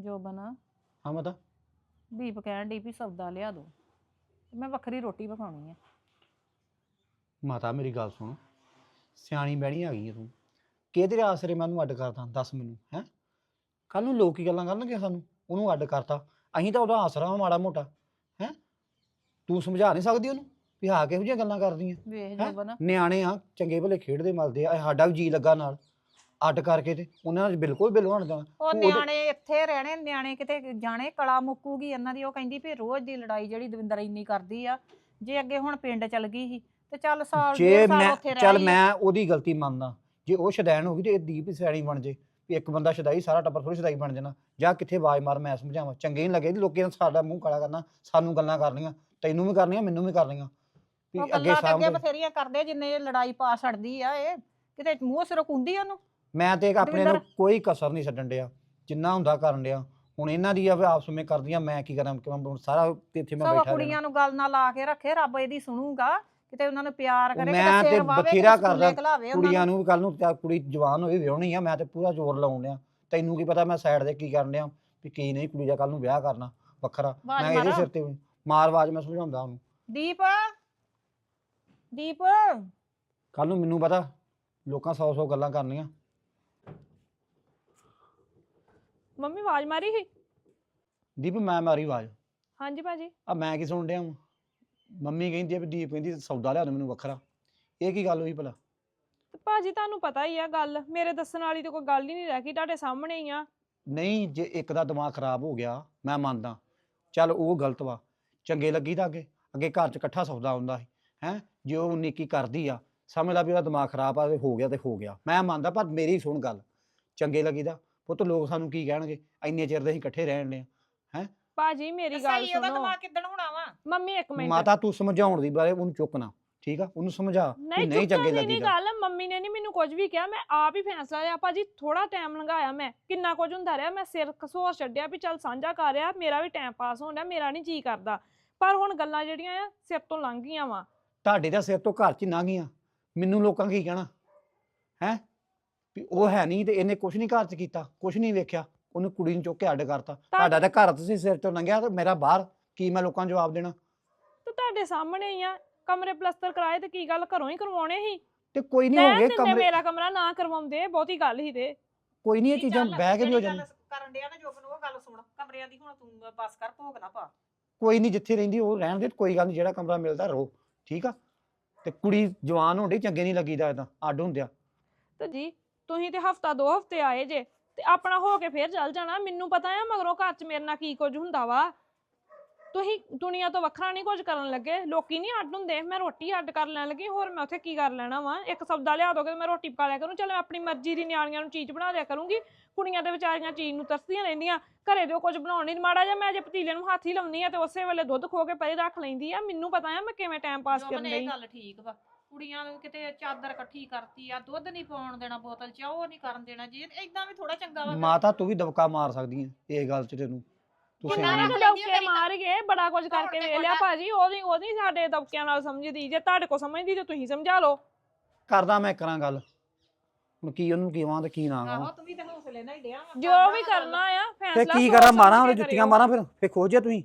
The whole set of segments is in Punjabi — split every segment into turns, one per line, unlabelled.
ਜੋਬਨ
ਹਾਂ ਮਾਤਾ।
ਦੀਪ ਕਹਿਣ ਡਈ ਵੀ ਸੌਦਾ ਲਿਆ ਦੋ। ਮੈਂ ਵੱਖਰੀ ਰੋਟੀ ਪਕਾਉਣੀ ਹੈ
ਮਾਤਾ ਮੇਰੀ ਗੱਲ ਸੁਣ। ਸਿਆਣੀ ਬਹਿਣੀ ਆ ਗਈ ਹੈ ਤੂੰ। ਕਿਹਦੇ ਆਸਰੇ ਮੈਂ ਉਹਨੂੰ ਅੱਡ ਕਰਦਾ ਦੱਸ ਮੈਨੂੰ ਹੈ? ਕੱਲ ਨੂੰ ਲੋਕ ਕੀ ਗੱਲਾਂ ਕਰਨਗੇ ਸਾਨੂੰ। ਉਹਨੂੰ ਅੱਡ ਕਰਤਾ। ਅਸੀਂ ਤਾਂ ਉਹਦਾ ਆਸਰਾ ਵਾਂ ਮਾੜਾ ਮੋਟਾ ਹੈ? ਤੂੰ ਸਮਝਾ ਨਹੀਂ ਸਕਦੀ ਉਹਨੂੰ ਵੀ ਹਾਂ ਕਿਹੋ ਜਿਹੀਆਂ ਗੱਲਾਂ ਕਰਦੀਆਂ
ਵੇਖ
ਹੈਂ?
ਜੋਬਨ।
ਨਿਆਣੇ ਆ ਚੰਗੇ ਭਲੇ ਖੇਡਦੇ ਮਲਦੇ ਆ। ਇਹ ਸਾਡਾ ਵੀ ਜੀ ਲੱਗਾ ਨਾਲ। ਅੱਡ ਕਰਕੇ ਤੇ ਉਹਨਾਂ ਨਾਲ ਬਿਲਕੁਲ ਬਿਲੋ ਹਟਦਾ
ਉਹ
ਤੂੰ ਉਹਦੇ-
ਨਿਆਣੇ ਇੱਥੇ ਰਹਿਣੇ ਨਿਆਣੇ ਕਿਤੇ ਜਾਣੇ ਕਲਾ ਮੁੱਕੂਗੀ ਇਹਨਾਂ ਦੀ। ਉਹ ਕਹਿੰਦੀ ਵੀ ਰੋਜ਼ ਦੀ ਲੜਾਈ ਜਿਹੜੀ ਦਵਿੰਦਰ ਇੰਨੀ ਕਰਦੀ ਆ ਜੇ ਅੱਗੇ ਹੁਣ ਪਿੰਡ ਚਲ ਗਈ ਸੀ ਤੇ ਚੱਲ ਸਾਲ
ਜੇ
ਡੇਢ ਸਾਲ
ਮੈਂ
ਉੱਥੇ ਰਹਿ
ਚੱਲ। ਮੈਂ ਉਹਦੀ ਗਲਤੀ ਮੰਨਦਾ। ਜੇ ਉਹ ਸ਼ਦੈਣ ਹੋ ਗਈ ਤੇ ਇਹ ਦੀਪ ਸਿਆਣੀ ਬਣ ਜੇ ਵੀ ਇੱਕ ਬੰਦਾ ਸ਼ਦਾਈ ਸਾਰਾ ਟੱਬਰ ਥੋੜੀ ਸ਼ਦਾਈ ਬਣ ਜਾਣਾ। ਜਾਂ ਕਿੱਥੇ ਆਵਾਜ਼ ਮਾਰ ਮੈਂ ਸਮਝਾਵਾਂ। ਚੰਗੇ ਨਹੀਂ ਲੱਗੇ ਲੋਕਾਂ ਨੇ ਸਾਡਾ ਮੂੰਹ ਕਾਲਾ ਕਰਨਾ ਸਾਨੂੰ ਗੱਲਾਂ ਕਰਨੀਆਂ ਤੈਨੂੰ ਵੀ ਕਰਨੀਆਂ ਮੈਨੂੰ ਵੀ ਕਰਨੀਆਂ। ਵੀ
ਉਹ
ਅੱਗੇ ਸਾਹਮਣੇ
ਬਥੇਰੀਆਂ ਕਰਦੇ ਜਿੰਨੇ ਲੜਾਈ ਪਾ ਛੱਡਦੀ ਆ ਇਹ। ਕਿਤੇ ਮੂੰਹ ਸਿਰੋਂ ਕੁੰਦੀ ਉਹਨੂੰ?
ਮੈਂ ਤੇ ਆਪਣੇ ਨੂੰ
ਦਵਿੰਦਰ।
ਕੋਈ ਕਸਰ ਨਹੀਂ ਛੱਡਣ ਡਿਆ ਜਿੰਨਾ ਹੁੰਦਾ ਕਰਨ ਡਿਆ। ਹੁਣ ਇਹਨਾਂ ਦੀ ਆ ਵੀ ਆਪਸ ਵਿੱਚ ਕਰਦੀਆਂ ਮੈਂ ਕੀ ਕਰਾਂ ਕਿ ਮੈਂ ਹੁਣ ਸਾਰਾ ਇੱਥੇ ਮੈਂ ਬੈਠਾ ਰਹਿਣਾ।
ਕੁੜੀਆਂ ਨੂੰ ਗੱਲ ਨਾ ਲਾ ਕੇ ਰੱਖੇ ਰੱਬ ਇਹਦੀ ਸੁਣੂਗਾ ਕਿਤੇ ਉਹਨਾਂ ਨੂੰ ਪਿਆਰ ਕਰੇ
ਮੈਂ ਤੇ ਬਥੇਰਾ ਕਰਦਾ, ਕੁੜੀਆਂ
ਨੂੰ।
ਕੱਲ ਨੂੰ ਤੇ ਕੁੜੀ ਜਵਾਨ ਹੋਈ ਵਿਆਹਣੀ ਆ ਮੈਂ ਤੇ ਪੂਰਾ ਜ਼ੋਰ ਲਾਉਣ ਡਿਆ। ਤੈਨੂੰ ਕੀ ਪਤਾ ਮੈਂ ਸਾਈਡ ਤੇ ਕੀ ਕਰਨ ਡਿਆ ਵੀ ਕੀ ਨਹੀਂ ਕੁੜੀ ਦਾ ਕੱਲ ਨੂੰ ਵਿਆਹ ਕਰਨਾ ਵੱਖਰਾ।
ਆਵਾਜ਼
ਮੈਂ ਇਹਦੇ
ਮਾਰਾਂ।
ਸਿਰ ਤੇ ਮਾਰ ਆਵਾਜ਼ ਮੈਂ ਸਮਝਾਉਂਦਾ ਉਹਨੂੰ।
ਦੀਪ ਦੀਪ।
ਕੱਲ ਨੂੰ ਮੈਨੂੰ ਪਤਾ ਲੋਕਾਂ ਸੌ ਸੌ ਗੱਲਾਂ ਕਰਨੀਆਂ।
ਮੰਮੀ ਆਵਾਜ਼ ਮਾਰੀ ਸੀ?
ਦੀਪ ਮੈਂ ਮਾਰੀ ਆਵਾਜ਼।
ਹਾਂਜੀ ਭਾਜੀ।
ਆ ਮੈਂ ਕੀ ਸੁਣ ਵਾਂ? ਮੰਮੀ ਕਹਿੰਦੀ ਆ ਵੀ ਦੀਪ ਕਹਿੰਦੀ ਸੌਦਾ ਲਿਆ ਦੇ ਮੈਨੂੰ ਵੱਖਰਾ। ਇਹ ਕੀ ਗੱਲ ਹੋਈ ਭਲਾ?
ਤੇ ਭਾਜੀ ਤੁਹਾਨੂੰ ਪਤਾ ਹੀ ਆ ਗੱਲ। ਮੇਰੇ ਦੱਸਣ ਵਾਲੀ ਤਾਂ ਕੋਈ ਗੱਲ ਹੀ ਨਹੀਂ ਰਹਿ ਗਈ ਤੁਹਾਡੇ ਸਾਹਮਣੇ ਹੀ ਆ।
ਨਹੀਂ ਜੇ ਇੱਕ ਦਾ ਦਿਮਾਗ ਖਰਾਬ ਹੋ ਗਿਆ ਮੈਂ ਮੰਨਦਾ। ਚੱਲ ਉਹ ਗਲਤ ਵਾ। ਚੰਗੇ ਲੱਗੀ ਤਾਂ ਅੱਗੇ। ਅੱਗੇ ਘਰ 'ਚ ਇਕੱਠਾ ਸੌਦਾ ਹੁੰਦਾ ਸੀ ਹੈ? ਜੇ ਉਹ ਨਿੱਕੀ ਕਰਦੀ ਆ ਸਮਝ ਲਾ ਵੀ ਉਹਦਾ ਦਿਮਾਗ ਖਰਾਬ ਆ ਤੇ ਹੋ ਗਿਆ ਤੇ ਹੋ ਗਿਆ। ਮੈਂ ਮੰਨਦਾ ਪਰ ਮੇਰੀ ਸੁਣ ਗੱਲ। ਚੰਗੇ ਲੱਗੀ ਦਾ ਪੁੱਤ ਲੋਕ ਸਾਨੂੰ ਕੀ ਕਹਿਣਗੇ? ਇੰਨੇ ਚਿਰ ਦੇ ਅਸੀਂ ਇਕੱਠੇ ਰਹਿਣ ਨੇ
ਭਾਜੀ ਮੇਰੀ ਗੱਲ
ਸਹੀ ਉਹਦਾ
ਸੁਣੋ।
ਦਿਮਾਗ ਕਿੱਦਣ ਹੋਣਾ ਵਾ?
ਮੰਮੀ ਇੱਕ ਮਿੰਟ।
ਮਾਤਾ ਤੂੰ ਸਮਝਾਉਣ ਦੀ ਬਾਰੇ ਉਹਨੂੰ ਚੁੱਕਣਾ ਠੀਕ ਆ? ਉਹਨੂੰ ਸਮਝਾ ਵੀ
ਨਹੀਂ
ਨਹੀਂ
ਚੁੱਕਣ
ਚੰਗੇ
ਦੀ
ਦਾ
ਗੱਲ ਮੰਮੀ ਨੇ ਨਹੀਂ ਮੈਨੂੰ ਕੁਝ ਵੀ ਕਿਹਾ ਮੈਂ ਆਪ ਹੀ ਫੈਸਲਾ ਲਿਆ। ਭਾਜੀ ਥੋੜਾ ਟਾਈਮ ਲੰਘਾਇਆ ਮੈਂ ਕਿੰਨਾ ਕੁਝ ਹੁੰਦਾ ਰਿਹਾ ਮੈਂ ਸਿਰ ਖਸੋਰ ਛੱਡਿਆ ਵੀ ਚੱਲ ਸਾਂਝਾ ਕਰ ਰਿਹਾ ਮੇਰਾ ਵੀ ਟਾਈਮ ਪਾਸ ਹੋਣ ਡਿਆ ਮੇਰਾ ਨਹੀਂ ਜੀ ਕਰਦਾ। ਪਰ ਹੁਣ ਗੱਲਾਂ ਜਿਹੜੀਆਂ ਆ ਸਿਰ ਤੋਂ ਲੰਘ ਗਈਆਂ ਵਾ।
ਤੁਹਾਡੇ ਦਾ ਸਿਰ ਤੋਂ ਘਰ 'ਚ ਨਾ ਗਈਆਂ। ਮੈਨੂੰ ਲੋਕਾਂ ਕੀ ਕਹਿਣਾ? ਹੈ? ਵੀ ਉਹ ਹੈ ਨਹੀਂ ਤੇ ਇਹਨੇ ਕੁਝ ਨਹੀਂ ਘਰ 'ਚ ਕੀਤਾ ਕੁਝ ਨਹੀਂ ਵੇਖਿਆ ਉਹਨੂੰ ਕੁੜੀ ਨੂੰ ਚੁੱਕ ਕੇ ਅੱਡ ਕਰਤਾ। ਤੁਹਾਡਾ ਤਾਂ ਘਰ ਤੁਸੀਂ ਸਿਰ ਤੋਂ ਲੰਘਿਆ ਤੇ ਮੇਰਾ ਬਾਹਰ ਕੀ ਮੈਂ ਲੋਕਾਂ ਨੂੰ ਜਵਾਬ ਦੇਣਾ?
ਤੇ ਤੁਹਾਡੇ ਸਾਹਮਣੇ ਹੀ ਆ ਕਮਰੇ ਪਲਸਤਰ ਕਰਾਏ ਤੇ ਕੀ ਗੱਲ ਘਰੋਂ ਹੀ ਕਰਵਾਉਣੇ ਸੀ?
ਤੇ ਕੋਈ ਨਹੀਂ ਹੋ ਗਏ ਕਮਰੇ
ਮੇਰਾ ਕਮਰਾ ਨਾ ਕਰਵਾਉਂਦੇ ਬਹੁਤੀ ਗੱਲ ਹੀ ਤੇ।
ਕੋਈ ਨਹੀਂ ਇਹ ਚੀਜ਼ਾਂ ਬਹਿ ਕੇ ਵੀ ਹੋ ਜਾਂਦੀਆਂ।
ਕਰਨ ਡਿਆ ਨਾ ਜੋਬਨ ਉਹ ਗੱਲ ਸੁਣ। ਕਮਰਿਆਂ ਦੀ ਹੁਣ ਤੂੰ ਬਸ ਕਰ ਭੋਗ ਨਾ ਪਾ।
ਕੋਈ ਨਹੀਂ ਜਿੱਥੇ ਰਹਿੰਦੀ ਉਹ ਰਹਿਣ ਦੇ ਕੋਈ ਗੱਲ ਨਹੀਂ ਜਿਹੜਾ ਕਮਰਾ ਮਿਲਦਾ ਰਹੋ ਠੀਕ ਆ? ਤੇ ਕੁੜੀ ਜਵਾਨ ਹੋਣੀ ਚੰਗੇ ਨਹੀਂ ਲੱਗੀਦਾ ਇਦਾਂ ਅੱਡ ਹੁੰਦਿਆ।
ਤੇ ਜੀ ਤੁਸੀਂ ਤੇ ਹਫਤਾ ਦੋ ਹਫ਼ਤੇ ਆਏ ਜੇ ਤੇ ਆਪਣਾ ਹੋ ਕੇ ਫੇਰ ਚੱਲ ਜਾਣਾ। ਮੈਨੂੰ ਪਤਾ ਆ ਮਗਰੋਂ ਘਰ 'ਚ ਮੇਰੇ ਨਾਲ ਕੀ ਕੁਝ ਹੁੰਦਾ ਵਾ। ਤੁਸੀਂ ਦੁਨੀਆ ਤੋਂ ਵੱਖਰਾ ਨਹੀਂ ਕੁਝ ਕਰਨ ਲੱਗੇ। ਲੋਕੀ ਨਹੀਂ ਅੱਡ ਹੁੰਦੇ। ਮੈਂ ਰੋਟੀ ਅੱਡ ਕਰ ਲੈਣ ਲੱਗੀ ਹੋਰ ਮੈਂ ਉੱਥੇ ਕੀ ਕਰ ਲੈਣਾ ਵਾ? ਇੱਕ ਸਬਦਾ ਲਿਆ ਦੋਗੇ ਤੇ ਮੈਂ ਰੋਟੀ ਪਕਾ ਲਿਆ ਕਰੂੰ। ਚੱਲ ਮੈਂ ਆਪਣੀ ਮਰਜ਼ੀ ਦੀ ਨਿਆਣੀਆਂ ਨੂੰ ਚੀਜ਼ ਬਣਾ ਦਿਆ ਕਰੂੰਗੀ। ਕੁੜੀਆਂ ਤੇ ਵਿਚਾਰੀਆਂ ਚੀਜ਼ ਨੂੰ ਤਰਸਦੀਆਂ ਰਹਿੰਦੀਆਂ। ਘਰੇ ਦੇ ਕੁਝ ਬਣਾਉਣ ਨਹੀਂ। ਮਾੜਾ ਜਿਹਾ ਮੈਂ ਜੇ ਪਤੀਲੇ ਨੂੰ ਹੱਥ ਹੀ ਲਾਉਂਦੀ ਆ ਤੇ ਉਸੇ ਵੇਲੇ ਦੁੱਧ ਖੋ ਕੇ ਪਰੇ ਰੱਖ ਲੈਂਦੀ ਆ। ਮੈਨੂੰ ਪਤਾ ਆ ਮੈਂ ਕਿਵੇਂ ਟਾਈਮ ਪਾਸ ਕਰਨ
ਇਹ
ਲਈ
ਗੱਲ ਠੀਕ ਵਾ। ਕੁੜੀਆਂ ਨੂੰ ਕਿਤੇ ਚਾਦਰ ਇਕੱਠੀ ਕਰਤੀ ਆ ਦੁੱਧ ਨਹੀਂ ਪਾਉਣ ਦੇਣਾ ਬੋਤਲ ਚ ਉਹ ਨਹੀਂ ਕਰਨ ਦੇਣਾ ਜੀ ਇਦਾਂ ਵੀ ਥੋੜਾ ਚੰਗਾ ਵਾ
ਮਾਤਾ ਤੂੰ ਵੀ ਦਬਕਾ ਮਾਰ ਸਕਦੀ ਹੈ ਇਹ ਗੱਲ 'ਚ ਤੈਨੂੰ। ਤੂੰ ਸਿਆਣੀ
ਮੇਰੀ
ਗਏ ਬੜਾ ਕੁਝ ਕਰਕੇ ਵੇਖ ਲਿਆ ਭਾਜੀ ਉਹਦੀ ਉਹਦੀ ਸਾਡੇ ਦਬਕਿਆਂ ਨਾਲ ਸਮਝਦੀ ਜੇ ਤੁਹਾਡੇ ਕੋ ਸਮਝਦੀ ਤੇ ਤੁਸੀਂ ਸਮਝਾ ਲਓ।
ਕਰਦਾ ਮੈਂ ਕਰਾਂ ਗੱਲ। ਹੁਣ ਕੀ ਉਹਨੂੰ ਕਿਵਾਂ ਤੇ ਕੀ ਨਾ
ਆਹੋ ਤੂੰ ਵੀ ਤੇ ਹੌਸਲੇ ਨਾਲ ਹੀ ਡਿਆ ਵਾ।
ਜੋ
ਕਰਨਾ
ਵੀ। ਕਰਨਾ ਆ ਫੈਸਲਾ
ਕੀ
ਸੋਚ
ਕਰਾਂ
ਸਮਝ
ਮਾਰਾਂ
ਕੇ
ਉਹਨੇ ਜੁੱਤੀਆਂ
ਕਰਿਓ।
ਮਾਰਾਂ ਫਿਰ ਫੇ ਖੋਜਿਆ ਤੁਸੀਂ।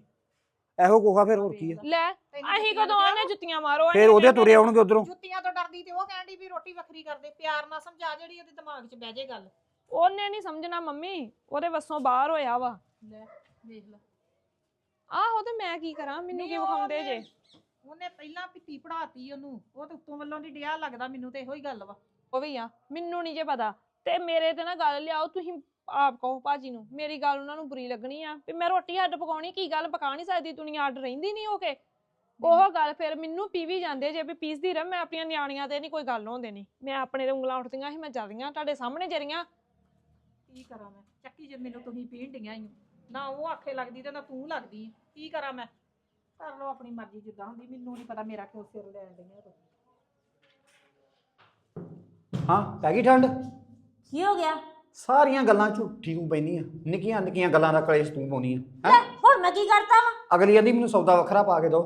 ਇਹੋ ਕੋਖਾ ਫਿਰ ਹੋਰ ਕੀ ਆ?
ਲੈ ਅਸੀਂ ਕਦੋਂ ਆਨੇ ਜੁੱਤੀਆਂ ਮਾਰੋ
ਫਿਰ ਉਹਦੇ ਤੁਰੇ ਆਉਣਗੇ ਉਧਰੋਂ।
ਜੁੱਤੀਆਂ ਤੋਂ ਡਰਦੀ ਤੇ ਉਹ ਕਹਿੰਦੀ ਵੀ ਰੋਟੀ ਵੱਖਰੀ ਕਰਦੇ ਪਿਆਰ ਨਾਲ ਸਮਝਾ ਜਿਹੜੀ ਉਹਦੇ ਦਿਮਾਗ 'ਚ ਬਹਿ ਜੇ ਗੱਲ।
ਉਹਨੇ ਨਹੀਂ ਸਮਝਣਾ ਮੰਮੀ ਉਹਦੇ ਵੱਸੋਂ ਬਾਹਰ ਹੋਇਆ ਵਾ।
ਲੈ ਵੇਖ ਲੈ।
ਆਹੋ ਤੇ ਮੈਂ ਕੀ ਕਰਾਂ ਮੈਨੂੰ ਕੀ ਵਿਖਾਉਂਦੇ ਜੇ?
ਉਹਨੇ- ਉਹਨੇ ਪਹਿਲਾਂ ਪਿੱਤੀ ਪੜਾਤੀ ਉਹਨੂੰ ਉਹ ਤੇ ਉੱਤੋਂ ਵੱਲੋਂ ਦੀ ਡਿਆ ਲੱਗਦਾ ਮੈਨੂੰ ਤੇ ਇਹੋ ਹੀ ਗੱਲ ਵਾ।
ਉਹ ਵੀ ਆ ਮੈਨੂੰ ਨਹੀਂ ਜੇ ਪਤਾ। ਤੇ ਮੇਰੇ ਤੇ ਨਾ ਗੱਲ ਲਿਆਓ ਤੁਸੀਂ ਆਪ ਕਹੋ ਭਾਜੀ ਨੂੰ ਮੇਰੀ ਗੱਲ ਉਹਨਾਂ ਨੂੰ ਬੁਰੀ ਲੱਗਣੀ ਆ ਵੀ ਮੈਂ ਰੋਟੀ ਹੱਡ ਪਕਾਉਣੀ ਕੀ ਗੱਲ ਪਕਾ ਨਹੀਂ ਸਕਦੀ ਦੁਨੀਆ ਅੱਡ ਰਹਿੰਦੀ ਨਹੀਂ ਹੋ ਕੇ। ਉਹ ਗੱਲ ਫਿਰ ਮੈਨੂੰ ਪੀਵੀ ਜਾਂਦੇ ਜੇ ਵੀ ਪੀਸਦੀ ਰਹਿ ਮੈਂ ਆਪਣੀਆਂ ਨਿਆਣੀਆਂ ਤੇ ਨਹੀਂ ਕੋਈ ਗੱਲ ਹੋਣ ਦੇਣੀ ਮੈਂ ਆਪਣੇ ਤੇ ਉਂਗਲਾਂ ਉੱਠਦੀਆਂ ਸੀ ਮੈਂ ਜਰੀਆਂ ਤੁਹਾਡੇ ਸਾਹਮਣੇ ਜਰੀਆਂ
ਕੀ ਕਰਾਂ ਮੈਂ? ਚੱਕੀ ਜੇ ਮੈਨੂੰ ਤੁਸੀਂ ਪੀਣ ਡੀਆਂ ਹੀ। ਨਾ ਉਹ ਆਖੇ ਲੱਗਦੀ ਤੇ ਨਾ ਤੂੰ ਲੱਗਦੀ ਕੀ ਕਰਾਂ ਮੈਂ? ਕਰ ਲਓ ਆਪਣੀ ਮਰਜ਼ੀ ਜਿੱਦਾਂ ਹੁੰਦੀ ਮੈਨੂੰ ਨਹੀਂ ਪਤਾ ਮੇਰਾ ਕਿਉਂ ਸਿਰ ਲੈਣ ਡੀਆਂ ਤੂੰ
ਹਾਂ ਪੈ ਗਈ ਠੰਡ?
ਕੀ ਹੋ ਗਿਆ?
ਸਾਰੀਆਂ ਗੱਲਾਂ ਝੂਠੀ ਨੂੰ ਪੈਂਦੀਆਂ ਨਿੱਕੀਆਂ ਨਿੱਕੀਆਂ ਗੱਲਾਂ ਦਾ ਕਲੇਸ਼ ਤੂੰ ਪਾਉਣੀ ਆ
ਲੈ
ਹੈਂ?
ਹੁਣ ਮੈਂ ਕੀ ਕਰਤਾ ਵਾ?
ਅਗਲੀ ਕਹਿੰਦੀ ਮੈਨੂੰ ਸੌਦਾ ਵੱਖਰਾ ਪਾ ਕੇ ਦਿਓ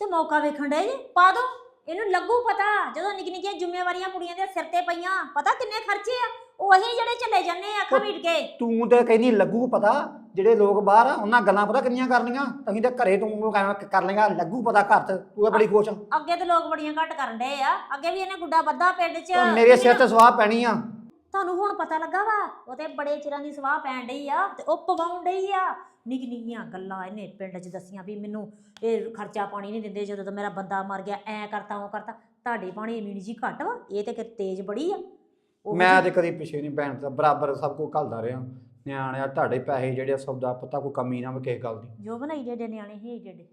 ਤੇ ਮੌਕਾ ਵੇਖਣ ਡਏ ਜੀ? ਪਾ ਦੋ। ਇਹਨੂੰ ਲੱਗੂ ਪਤਾ ਜਦੋਂ ਨਿੱਕੀ ਨਿੱਕੀਆਂ ਜ਼ਿੰਮੇਵਾਰੀਆਂ ਕੁੜੀਆਂ ਦੇ ਸਿਰ ਤੇ ਪਈਆਂ ਪਤਾ ਕਿੰਨੇ ਖਰਚੇ ਆ? ਉਹੀ ਜਿਹੜੇ ਚਲੇ ਜਾਂਦੇ ਆ ਅੱਖਾਂ ਮੀਟ ਕੇ।
ਤੂੰ ਤੇ ਕਹਿੰਦੀ ਲੱਗੂ ਪਤਾ ਜਿਹੜੇ ਲੋਕ ਬਾਹਰ ਆ ਉਹਨਾਂ ਗੱਲਾਂ ਪਤਾ ਕਿੰਨੀਆਂ ਕਰਨੀਆਂ? ਤਹੀਂ ਤੇ ਘਰੇ ਤੂੰ ਕਹਿ- ਕਰ ਲੇਗਾ ਲੱਗੂ ਪਤਾ ਘਰ ਤੂੰ ਤਾਂ ਬੜੀ ਖੁਸ਼ ਆ।
ਅੱਗੇ ਤੇ ਲੋਕ ਬੜੀਆਂ ਘੱਟ ਕਰਨ ਡਏ ਆ। ਅੱਗੇ ਵੀ ਇਹਨੇ ਗੁੱਡਾ ਬੱਧਾ ਪਿੰਡ 'ਚ।
ਉਹ ਮੇਰੇ ਸਿਰ ਤੇ ਸਵਾਹ ਪੈਣੀ ਆ।
ਤੁਹਾਨੂੰ ਹੁਣ ਪਤਾ ਲੱਗਾ ਵਾ ਉਹ ਤੇ ਬੜੇ ਚਿਰਾਂ ਦੀ ਸਵਾਹ ਪੈਣ ਡਈ ਆ ਤੇ ਉਹ ਪਵਾਉਣ ਡਈ ਆ। ਨਿੱਕੀ ਨਿੱਕੀਆਂ ਗੱਲਾਂ ਇਹਨੇ ਪਿੰਡ 'ਚ ਦੱਸੀਆਂ ਵੀ ਮੈਨੂੰ ਇਹ ਖਰਚਾ ਪਾਣੀ ਨਹੀਂ ਦਿੰਦੇ ਜਦੋਂ ਤੋਂ ਮੇਰਾ ਬੰਦਾ ਮਰ ਗਿਆ ਐ ਕਰਤਾ ਉਹ ਕਰਤਾ। ਤੁਹਾਡੇ ਪਾਣੀ ਮੀਣੀ ਜੀ ਘੱਟ ਵਾ ਇਹ ਤੇ ਕਿ ਤੇਜ਼ ਬੜੀ ਆ। ਉਹ
ਮੈਂ ਤੇ ਕਦੀ ਪਿੱਛੇ ਨਹੀਂ ਭੈਣ ਦਾ ਬਰਾਬਰ ਸਭ ਕੁਝ ਘੱਲਦਾ ਰਿਹਾ। ਨਿਆਣਿਆ ਤੁਹਾਡੇ ਪੈਸੇ ਜਿਹੜੇ ਆ, ਸੌਦਾ ਪਤਾ ਕੋਈ ਕਮੀ ਨਾ ਹੋਵੇ ਕਿਸੇ ਗੱਲ ਦੀ।
ਜੋ ਬਣਾਈ ਜਿਹੜੇ ਨਿਆਣੇ ਹੀ ਜਿਹੜੇ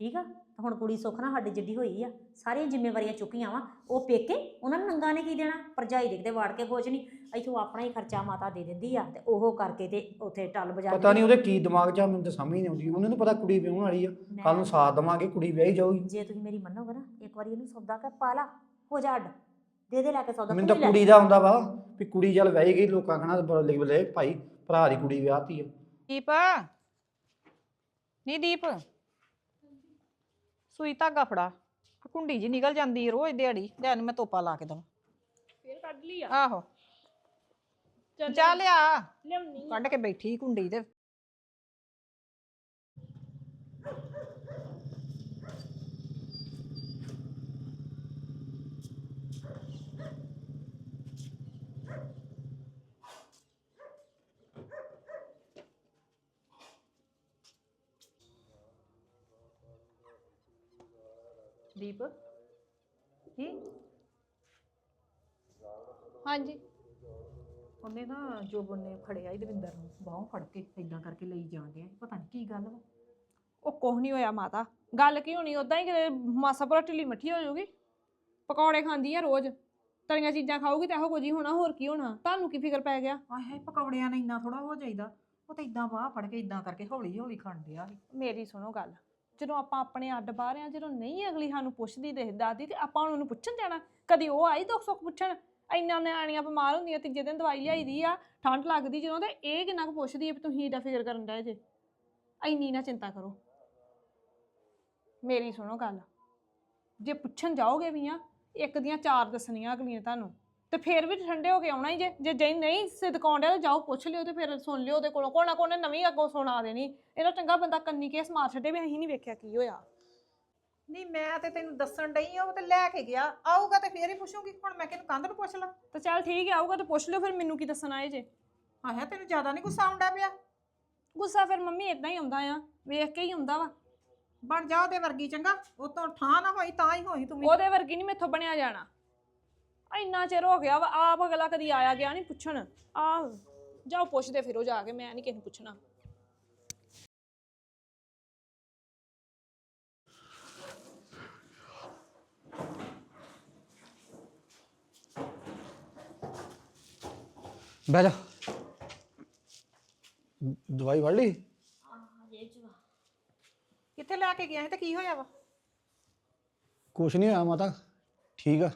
ਠੀਕ ਆ? ਤੇ ਹੁਣ ਕੁੜੀ ਸੁੱਖ ਨਾਲ ਸਾਡੇ ਜਿੱਡੀ ਹੋਈ ਆ। ਸਾਰੀਆਂ ਜ਼ਿੰਮੇਵਾਰੀਆਂ ਚੁੱਕੀਆਂ ਵਾ। ਉਹ ਪੇਕੇ ਉਹਨਾਂ ਨੂੰ ਨੰਗਾ ਨੇ ਕੀ ਦੇਣਾ? ਭਰਜਾਈ ਦੇਖਦੇ ਵਾੜ ਕੇ ਕੁਛ ਨਹੀਂ। ਇਥੋਂ ਆਪਣਾ ਹੀ ਖਰਚਾ ਮਾਤਾ ਦੇ ਦਿੰਦੀ ਆ ਤੇ ਉਹ ਕਰਕੇ ਤੇ ਉੱਥੇ ਟੱਲ ਬਜਾ
ਪਤਾ ਨਹੀਂ ਉਹਦੇ ਕੀ ਦਿਮਾਗ 'ਚ ਆ ਮੈਨੂੰ ਤਾਂ ਸਮਝ ਨਹੀਂ ਆਉਂਦੀ। ਉਹਨਾਂ ਨੂੰ ਪਤਾ ਕੁੜੀ ਵਿਆਹਣ ਵਾਲੀ ਆ। ਕੱਲ ਨੂੰ ਸਾਥ ਦੇਵਾਂਗੇ ਕੁੜੀ ਵਿਆਹੀ ਜਾਊਗੀ।
ਜੇ ਤੁਸੀਂ ਮੇਰੀ ਮੰਨੋਗੇ ਨਾ ਇੱਕ ਵਾਰੀ ਇਹਨੂੰ ਸੌਦਾ ਕਰ ਪਾ ਲਾ। ਹੋ ਜਾ ਅੱਡ। ਦੇ ਦੇ ਲੈ ਕੇ ਸੌਦਾ
ਮੈਨੂੰ ਤਾਂ
ਤੂੰ।
ਕੁੜੀ ਦਾ ਹੁੰਦਾ ਵਾ ਵੀ ਕੁੜੀ ਚੱਲ ਵਿਆਹੀ ਗਈ ਲੋਕਾਂ ਕਹਣਾ ਲਿਖ ਬਲੇ ਭਾਈ ਭਰਾ ਦੀ ਕੁੜੀ ਵਿਆਹਤੀ ਆ।
ਦੀਪ। ਨੀ ਦੀਪ। ਸੂਈ ਧਾਗਾ ਫੜਾ। ਆਹ ਕੁੰਡੀ ਜੀ ਨਿਕਲ ਜਾਂਦੀ ਹੈ ਰੋਜ਼ ਦਿਹਾੜੀ ਲੈ ਨੂੰ ਮੈਂ ਤੋਪਾ ਲਾ ਕੇ ਦਵਾਂ
ਫੇਰ ਕੱਢ ਲਈ ਆ?
ਆਹੋ।
ਚੱਲ
ਜਾ ਲਿਆ।
ਲਿਆਉਣੀ
ਕੱਢ ਕੇ ਬੈਠੀ ਕੁੰਡੀ ਤੇ। ਦੀਪ? ਕੀ?
ਹਾਂਜੀ।
ਉਹਨੇ ਨਾ ਜੋਬਨ ਨੇ ਫੜਿਆ ਹੀ ਦਵਿੰਦਰ ਨੂੰ ਬਾਹੋਂ ਫੜ ਕੇ ਇਦਾਂ ਕਰਕੇ ਲਈ ਜਾਣ ਡਿਆ ਪਤਾ ਨਹੀਂ ਕੀ ਗੱਲ ਵਾ।
ਉਹ ਕੁਛ ਨਹੀਂ ਹੋਇਆ ਮਾਤਾ। ਗੱਲ ਕੀ ਹੋਣੀ ਉਦਾਂ ਹੀ ਕਿਤੇ ਮਾਸਾ ਭਰਾ ਢਿੱਲੀ ਮੱਠੀ ਹੋ ਜਾਊਗੀ। ਪਕੌੜੇ ਖਾਂਦੀ ਆ ਰੋਜ਼ ਤਲੀਆਂ ਚੀਜ਼ਾਂ ਖਾਊਗੀ ਤਾਂ ਇਹੋ ਕੁਝ ਹੀ ਹੋਣਾ ਹੋਰ ਕੀ ਹੋਣਾ? ਤੁਹਾਨੂੰ ਕੀ ਫਿਕਰ ਪੈ ਗਿਆ?
ਆਏ ਹਾਏ ਪਕੌੜਿਆਂ ਨੇ ਇੰਨਾ ਥੋੜਾ ਹੋ ਜਾਈਦਾ। ਉਹ ਤਾਂ ਇਦਾਂ ਬਾਹ ਫੜ ਕੇ ਇਦਾਂ ਕਰਕੇ ਹੌਲੀ ਹੌਲੀ ਖਾਣ ਡਿਆ ਸੀ।
ਮੇਰੀ ਸੁਣੋ ਗੱਲ। ਜਦੋਂ ਆਪਾਂ ਆਪਣੇ ਅੱਡ ਬਾਹਰ ਆ ਜਦੋਂ ਨਹੀਂ ਅਗਲੀ ਸਾਨੂੰ ਪੁੱਛਦੀ ਦੇਖ ਦਾਦੀ ਤੇ ਆਪਾਂ ਹੁਣ ਉਹਨੂੰ ਪੁੱਛਣ ਜਾਣਾ ਕਦੀ ਉਹ ਆਈ ਦੁੱਖ ਸੁੱਖ ਪੁੱਛਣ? ਇੰਨਾ ਨਿਆਣੀਆਂ ਬਿਮਾਰ ਹੁੰਦੀਆਂ, ਤੀਜੇ ਦਿਨ ਦਵਾਈ ਲਿਆਈ ਦੀ ਆ, ਠੰਡ ਲੱਗਦੀ ਜਦੋਂ ਤੇ ਇਹ ਕਿੰਨਾ ਕੁ ਪੁੱਛਦੀ ਹੈ ਵੀ ਤੁਸੀਂ ਏਡਾ ਫਿਕਰ ਕਰਨ ਡਏ ਜੇ? ਇੰਨੀ ਨਾ ਚਿੰਤਾ ਕਰੋ। ਮੇਰੀ ਸੁਣੋ ਗੱਲ, ਜੇ ਪੁੱਛਣ ਜਾਓਗੇ ਵੀ ਆ, ਇੱਕ ਦੀਆਂ ਚਾਰ ਦੱਸਣੀਆਂ ਅਗਲੀਆਂ ਤੁਹਾਨੂੰ ਤੇ ਫੇਰ ਵੀ ਠੰਡੇ ਹੋ ਕੇ ਆਉਣਾ ਹੀ ਜੇ ਜੇ ਜੇ ਨਹੀਂ ਸਿਦਕਾਉਣ ਡਿਆ ਤਾਂ ਜਾਓ ਪੁੱਛ ਲਿਓ ਤੇ ਫਿਰ ਸੁਣ ਲਿਓ ਉਹਦੇ ਕੋਲੋਂ। ਕੋਣਾ ਕੋਣੇ ਨਵੀਂ ਅੱਗੋਂ ਸੁਣਾ ਦੇਣੀ। ਇਹਦਾ ਚੰਗਾ ਬੰਦਾ ਕੰਨੀ ਕੇਸ ਮਾਰ ਛੱਡੇ ਵੀ ਅਸੀਂ ਨਹੀਂ ਵੇਖਿਆ ਕੀ ਹੋਇਆ।
ਨਹੀਂ ਮੈਂ ਤੇ ਤੈਨੂੰ ਦੱਸਣ ਡਈ ਆ ਉਹ ਤੇ ਲੈ ਕੇ ਗਿਆ। ਆਊਗਾ ਤੇ ਫੇਰ ਹੀ ਪੁੱਛੂਗੀ ਹੁਣ ਮੈਂ ਕਿਹਨੂੰ ਕੰਧ ਨੂੰ ਪੁੱਛ ਲਾਂ?
ਤਾਂ ਚੱਲ ਠੀਕ ਹੈ ਆਊਗਾ ਤਾਂ ਪੁੱਛ ਲਿਓ ਫਿਰ ਮੈਨੂੰ ਕੀ ਦੱਸਣਾ ਏ ਜੇ।
ਆਇਆ ਤੈਨੂੰ ਜ਼ਿਆਦਾ ਨਹੀਂ ਗੁੱਸਾ ਆਉਂਦਾ ਪਿਆ?
ਗੁੱਸਾ ਫਿਰ ਮੰਮੀ ਇਦਾਂ ਹੀ ਆਉਂਦਾ ਆ ਵੇਖ ਕੇ ਹੀ ਆਉਂਦਾ ਵਾ।
ਬਣ ਜਾ ਉਹਦੇ ਵਰਗੀ ਚੰਗਾ। ਉਹ ਤੋਂ ਠਾਂ ਨਾ ਹੋਈ ਤਾਂ ਹੀ ਹੋਈ ਤੂੰ ਵੀ।
ਉਹਦੇ ਵਰਗੀ ਨਹੀਂ ਮੈਥੋਂ ਬਣਿਆ ਜਾਣਾ। ਇੰਨਾ ਚਿਰ ਹੋ ਗਿਆ ਵਾ ਆਪ ਅਗਲਾ ਕਦੀ ਆਇਆ ਗਿਆ ਨਹੀਂ ਪੁੱਛਣ। ਆ ਜਾਓ ਪੁੱਛਦੇ ਫਿਰੋ ਜਾ ਕੇ ਮੈਂ ਨਹੀਂ ਕਿਸੇ ਨੂੰ ਪੁੱਛਣਾ।
ਬਹਿ ਜਾ। ਦਵਾਈ ਵੜ ਲਈ?
ਕਿੱਥੇ ਲੈ ਕੇ ਗਿਆ ਸੀ ਤੇ ਕੀ ਹੋਇਆ ਵਾ?
ਕੁਛ ਨਹੀਂ ਹੋਇਆ ਮਾਤਾ। ਠੀਕ ਆ।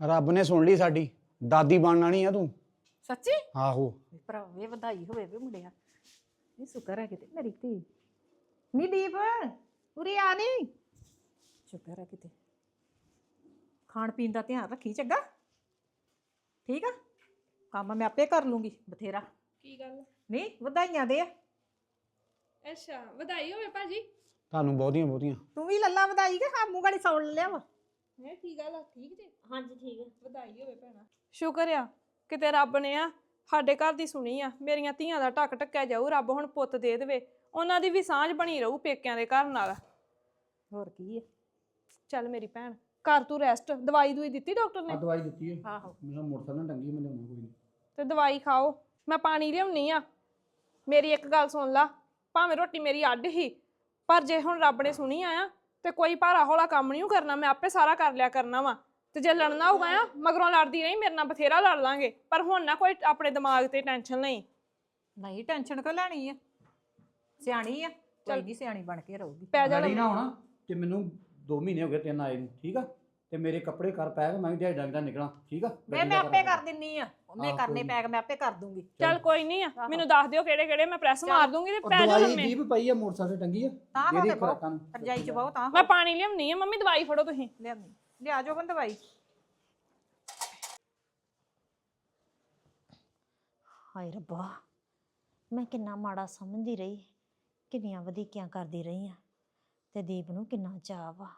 ਰੱਬ ਨੇ ਸੁਣ ਲਈ ਸਾਡੀ। ਦਾਦੀ ਬਣਨਾ ਨਹੀਂ ਆ ਤੂੰ।
ਸੱਚੀ?
ਆਹੋ।
ਭਰਾਵੇ ਵਧਾਈ ਹੋਵੇ ਵੇ ਮੁੰਡਿਆ। ਇਹ ਸ਼ੁਕਰ ਹੈ ਕਿਤੇ। ਮੇਰੀ ਧੀ। ਨੀ ਦੀਪ ਉਰੇ ਆ ਨੀ। ਸ਼ੁਕਰ ਹੈ ਕਿਤੇ। ਖਾਣ ਪੀਣ ਦਾ ਧਿਆਨ ਰੱਖੀ ਚੰਗਾ। ਠੀਕ ਆ? ਕੰਮ ਮੈਂ ਆਪੇ ਕਰ ਲੂੰਗੀ ਬਥੇਰਾ।
ਕੀ ਗੱਲ?
ਨਹੀਂ ਵਧਾਈਆਂ ਦੇ
ਅੱਛਾ ਵਧਾਈ ਹੋਵੇ ਭਾਜੀ।
ਤੁਹਾਨੂੰ ਬਹੁਤੀਆਂ ਬਹੁਤੀਆਂ।
ਤੂੰ ਵੀ ਲੱਲਾ ਵਧਾਈ ਕਿ ਹਾਂ ਮੂੰਹ ਗਾੜੀ ਸੌਣ ਲਿਆ ਵਾ।
ਹੈ ਕੀ ਗੱਲ ਆ ਠੀਕ ਜੇ?
ਹਾਂਜੀ ਠੀਕ ਹੈ
ਵਧਾਈ ਹੋਵੇ ਭੈਣਾ। ਸ਼ੁਕਰ ਆ ਕਿਤੇ ਰੱਬ ਨੇ ਆ ਸਾਡੇ ਘਰ ਦੀ ਸੁਣੀ ਆ ਮੇਰੀਆਂ ਧੀਆਂ ਦਾ ਢੱਕ ਢੱਕਿਆ ਜਾਊ ਰੱਬ ਹੁਣ ਪੁੱਤ ਦੇ ਦੇਵੇ। ਉਹਨਾਂ ਦੀ ਵੀ ਸਾਂਝ ਬਣੀ ਰਹੂ ਪੇਕਿਆਂ ਦੇ ਘਰ ਨਾਲ।
ਹੋਰ ਕੀ ਹੈ
ਚੱਲ ਮੇਰੀ ਭੈਣ ਕਰ ਤੂੰ ਰੈਸਟ ਦਵਾਈ ਦੂਈ ਦਿੱਤੀ ਡਾਕਟਰ ਨੇ?
ਦਵਾਈ ਦਿੱਤੀ ਹੈ
ਆਹੋ।
ਮੇਰਾ ਮੋਟਰਸਾਈਕਲ ਨਾਲ ਟੰਗੀ ਮੈਂ ਲਿਆਉਣਾ ਕੋਈ ਨਹੀਂ।
ਤੇ ਦਵਾਈ ਖਾਓ ਮੈਂ ਪਾਣੀ ਲਿਆਉਣੀ ਆ। ਮੇਰੀ ਇੱਕ ਗੱਲ ਸੁਣ ਲਾ ਭਾਵੇਂ ਰੋਟੀ ਮੇਰੀ ਅੱਡ ਹੀ ਪਰ ਜੇ ਹੁਣ ਰੱਬ ਨੇ ਸੁਣੀ ਆ ਆ ਤੇ ਕੋਈ ਭਾਰਾ ਹੌਲਾ ਕੰਮ ਨਹੀਂ ਕਰਨਾ ਮੈਂ ਆਪੇ ਸਾਰਾ ਕਰ ਲਿਆ ਕਰਨਾ ਵਾ। ਤੇ ਜੇ ਲੜਨਾ ਹੋਊਗਾ ਆ ਮਗਰੋਂ ਲੜਦੀ ਨਹੀਂ ਮੇਰੇ ਨਾਲ ਬਥੇਰਾ ਲੜ ਲਾਂਗੇ। ਪਰ ਹੁਣ ਨਾ ਕੋਈ ਆਪਣੇ ਦਿਮਾਗ ਤੇ ਟੈਨਸ਼ਨ ਨਹੀਂ
ਨਹੀਂ ਟੈਨਸ਼ਨ ਕਿਉਂ ਲੈਣੀ ਆ? ਸਿਆਣੀ ਆ ਕੋਈ ਨਹੀਂ ਸਿਆਣੀ ਬਣ ਕੇ ਰਹੂਗੀ।
ਪੈ ਜਾ
ਲੜੀ ਨਾ ਹੋਣਾ ਤੇ ਮੈਨੂੰ 2 ਮਹੀਨੇ ਹੋ ਗਏ ਤਿੰਨ ਆਏ ਨੂੰ ਠੀਕ ਆ? ਤੇ ਮੇਰੇ ਕੱਪੜੇ ਕਰ ਪੈ ਮੈਂ ਵੀ ਡੰਗ ਦਾ ਨਿਕਲਾਂ। ਠੀਕ ਆ?
ਮੈਂ
ਗੱਡੀ
ਮੈਂ ਆਪੇ
ਕਰਾਂ।
ਦਿੰਨੀ ਆ। ਉਹਨੇ ਕਰਨੇ
ਕੋਈ
ਪੈਕ ਮੈਂ ਆਪੇ ਕਰ ਦੂੰਗੀ।
ਚੱਲ। ਕੋਈ ਨਹੀਂ ਆ
ਆਹੋ।
ਮੈਨੂੰ ਦੱਸ ਦਿਓ ਕਿਹੜੇ ਕਿਹੜੇ ਮੈਂ ਪ੍ਰੈਸ ਮਾਰ ਦੂੰਗੀ ਤੇ
ਉਹ
ਪੈ
ਦਵਾਈ
ਲੰਮੇ
ਦੀਪ ਪਈ ਆ ਮੋਟਰਸਾਈਕਲ ਤੇ ਟੰਗੀ ਆ।
ਤਾਂ ਹੋ ਤੇ ਬਹੁਤ
ਖੁਰਾਕਾਂ ਨੂੰ
ਰਜਾਈ ਚ ਬਹੁਤ ਤਾਂ
ਮੈਂ ਪਾਣੀ ਲਿਆਉਣੀ ਆ ਮੰਮੀ ਦਵਾਈ ਫੜੋ ਤੁਸੀਂ।
ਲਿਆਉਂਦੀ ਲਿਆ ਜੋ ਬੰਦ ਦਵਾਈ।
ਹਾਏ ਰੱਬਾ ਮੈਂ ਕਿੰਨਾ ਮਾੜਾ ਸਮਝਦੀ ਰਹੀ ਕਿੰਨੀਆਂ ਵਧੀਕੀਆਂ ਕਰਦੀ ਰਹੀ ਆ ਤੇ ਦੀਪ ਨੂੰ ਕਿੰਨਾ ਚਾਅ ਵਾ।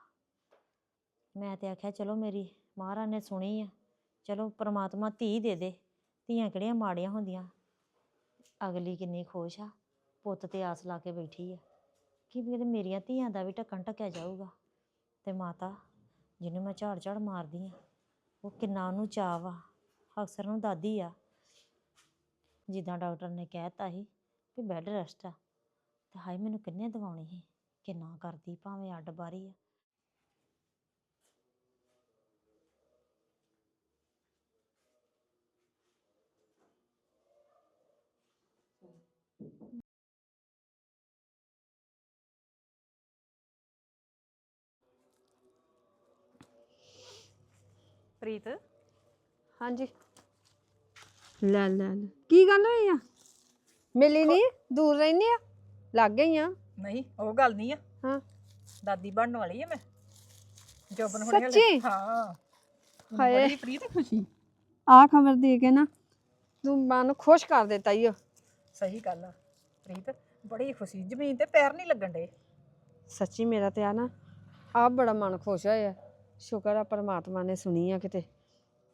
ਮੈਂ ਤੇ ਆਖਿਆ, ਚਲੋ ਮੇਰੀ ਮਹਾਰਾਜ ਨੇ ਸੁਣੀ ਆ। ਚਲੋ ਪ੍ਰਮਾਤਮਾ ਧੀ ਦੇ ਦੇ। ਧੀਆਂ ਕਿਹੜੀਆਂ ਮਾੜੀਆਂ ਹੁੰਦੀਆਂ? ਅਗਲੀ ਕਿੰਨੀ ਖੁਸ਼ ਆ। ਪੁੱਤ ਤੇ ਆਸ ਲਾ ਕੇ ਬੈਠੀ ਆ। ਕਿ ਵੀ ਮੇਰੀਆਂ ਧੀਆਂ ਦਾ ਵੀ ਢੱਕਣ ਢੱਕਿਆ ਜਾਊਗਾ? ਤੇ ਮਾਤਾ, ਜਿਹਨੂੰ ਮੈਂ ਝਾੜ ਝਾੜ ਮਾਰਦੀ ਆ, ਉਹ ਕਿੰਨਾ ਉਹਨੂੰ ਚਾਅ ਵਾ। ਅਕਸਰ ਨੂੰ ਦਾਦੀ ਆ। ਜਿੱਦਾਂ ਡਾਕਟਰ ਨੇ ਕਹਿਤਾ ਸੀ ਵੀ ਬੈੱਡ ਰੈਸਟ ਆ। ਤੇ ਹਾਏ, ਮੈਨੂੰ ਕਿੰਨੇ ਦਵਾਉਣੀ ਸੀ। ਕਿੰਨਾ ਕਰਦੀ, ਭਾਵੇਂ ਅੱਡ ਬਾਰੀ ਆ।
ਪ੍ਰੀਤ?
ਹਾਂਜੀ। ਲੈ ਲੈ ਲੈ। ਕੀ ਗੱਲ ਹੋਈ ਆ? ਮਿਲੀ ਨਹੀਂ ਦੂਰ ਰਹਿੰਦੀ ਆ? ਲੱਗ ਗਈ ਆ?
ਨਹੀਂ ਉਹ ਗੱਲ ਨਹੀਂ ਆ।
ਹਾਂ।
ਦਾਦੀ ਬਣਨ ਵਾਲੀ ਆ ਮੈਂ। ਜੋਬਨ ਹੁਣੇ ਹਲੇ-
ਸੱਚੀ?
ਹਾਂ।
ਹਾਏ।
ਬੜੀ ਪ੍ਰੀਤ ਖੁਸ਼ੀ
ਆ ਖਬਰ ਦੇ ਕੇ ਨਾ ਤੂੰ ਮਨ ਖੁਸ਼ ਕਰ ਦਿੱਤਾ ਈ ਓ।
ਸਹੀ ਗੱਲ ਆ ਪ੍ਰੀਤ। ਬੜੀ ਖੁਸ਼ੀ ਜ਼ਮੀਨ ਤੇ ਪੈਰ ਨਹੀਂ ਲੱਗਣ ਡੇ
ਸੱਚੀ ਮੇਰਾ ਤੇ ਆ ਨਾ ਆ ਬੜਾ ਮਨ ਖੁਸ਼ ਹੋਇਆ। ਸ਼ੁਕਰ ਆ ਪਰਮਾਤਮਾ ਨੇ ਸੁਣੀ ਆ ਕਿਤੇ।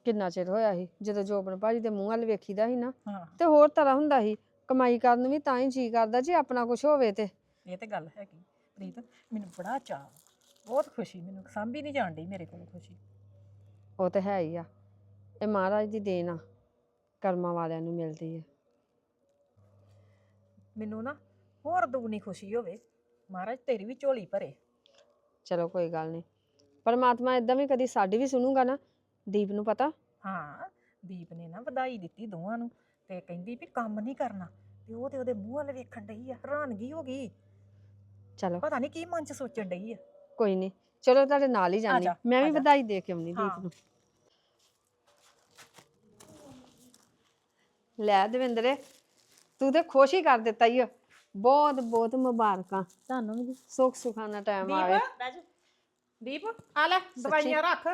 ਕਿੰਨਾ ਚਿਰ ਹੋਇਆ ਸੀ ਜਦੋਂ ਜੋਬਨ ਭਾਜੀ ਦੇ ਮੂੰਹ ਵੱਲ ਵੇਖੀਦਾ ਸੀ ਨਾ
ਹਾਂ।
ਤੇ ਹੋਰ ਤਰ੍ਹਾਂ ਹੁੰਦਾ ਸੀ ਕਮਾਈ ਕਰਨ ਨੂੰ ਵੀ ਤਾਂ ਹੀ ਜੀ ਕਰਦਾ ਜੇ ਆਪਣਾ ਕੁਝ ਹੋਵੇ ਤੇ।
ਇਹ ਤੇ ਗੱਲ ਹੈਗੀ ਪ੍ਰੀਤ ਮੈਨੂੰ ਬੜਾ ਚਾਅ ਬਹੁਤ ਖੁਸ਼ੀ ਮੈਨੂੰ ਸਾਂਭੀ ਨਹੀਂ ਜਾਣ ਡਈ ਮੇਰੇ ਕੋਲ ਖੁਸ਼ੀ।
ਉਹ ਤੇ ਹੈ ਹੀ ਆ ਇਹ ਮਹਾਰਾਜ ਦੀ ਦੇਣ ਆ ਕਰਮਾਂ ਵਾਲਿਆਂ ਨੂੰ ਮਿਲਦੀ ਹੈ
ਮੈਨੂੰ ਨਾ ਹੋਰ ਦੁਗਣੀ ਖੁਸ਼ੀ ਹੋਵੇ। ਮਹਾਰਾਜ ਤੇਰੀ ਵੀ ਝੋਲੀ ਭਰੇ।
ਚਲੋ ਕੋਈ ਗੱਲ ਨਹੀਂ ਪਰਮਾਤਮਾ ਇਦਾਂ ਵੀ ਕਦੀ ਸਾਡੀ ਵੀ ਸੁਣੂਗਾ ਨਾ ਦੀਪ ਨੂੰ ਪਤਾ।
ਹਾਂ ਦੀਪ ਨੇ ਨਾ ਵਧਾਈ ਦਿੱਤੀ ਦੋਵਾਂ ਨੂੰ ਤੇ ਕਹਿੰਦੀ ਵੀ ਕੰਮ ਨਹੀਂ ਕਰਨਾ। ਤੇ ਉਹ ਤੇ ਉਹਦੇ ਮੂੰਹ ਵੱਲ ਵੇਖਣ ਡਈ ਆ ਹੈਰਾਨਗੀ ਹੋ ਗਈ।
ਚਲੋ।
ਪਤਾ ਨਹੀਂ ਕੀ ਮਨ ਚ ਸੋਚਣ ਡਈ ਆ।
ਕੋਈ ਨਹੀਂ ਚਲੋ ਤੁਹਾਡੇ ਨਾਲ ਹੀ ਜਾਣੀ
ਜਾ,
ਮੈਂ ਵੀ। ਵਧਾਈ ਦੇ ਕੇ ਆਉਣੀ
ਹਾਂ।
ਦੀਪ ਨੂੰ। ਲੈ ਦਵਿੰਦਰੇ ਤੂੰ ਤੇ ਖੁਸ਼ ਹੀ ਕਰ ਦਿੱਤਾ ਈ ਓ। ਬਹੁਤ ਬਹੁਤ ਮੁਬਾਰਕਾਂ।
ਤੁਹਾਨੂੰ ਵੀ।
ਸੁੱਖ ਸੁਖਾਨਾ ਟਾਈਮ ਆਵੇ।
ਦੀਪ ਦੀਪ ਆ ਲੈ ਦਵਾਈਆਂ ਰੱਖ।